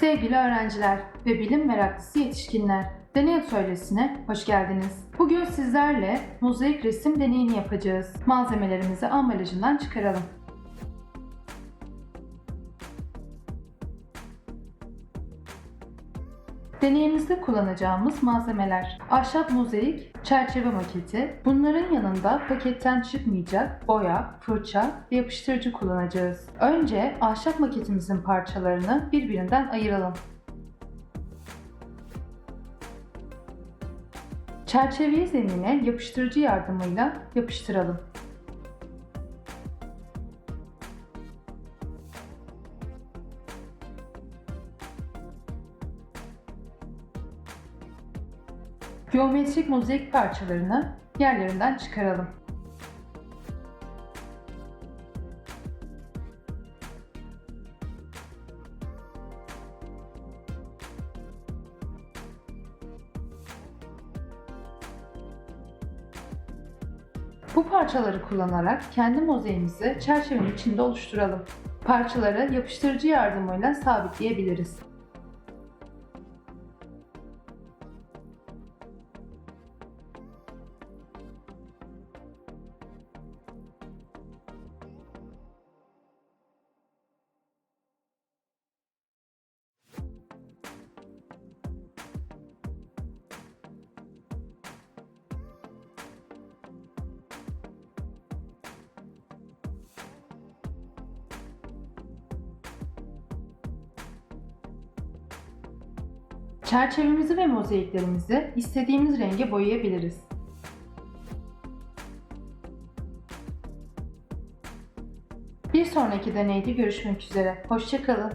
Sevgili öğrenciler ve bilim meraklısı yetişkinler, deney atölyesine hoş geldiniz. Bugün sizlerle mozaik resim deneyini yapacağız. Malzemelerimizi ambalajından çıkaralım. Deneyimizde kullanacağımız malzemeler ahşap mozaik, çerçeve maketi. Bunların yanında paketten çıkmayacak boya, fırça ve yapıştırıcı kullanacağız. Önce ahşap maketimizin parçalarını birbirinden ayıralım. Çerçeveyi zemine yapıştırıcı yardımıyla yapıştıralım. Geometrik mozaik parçalarını yerlerinden çıkaralım. Bu parçaları kullanarak kendi mozaiğimizi çerçevenin içinde oluşturalım. Parçaları yapıştırıcı yardımıyla sabitleyebiliriz. Çerçevemizi ve mozaiklerimizi istediğimiz renge boyayabiliriz. Bir sonraki deneyde görüşmek üzere. Hoşçakalın.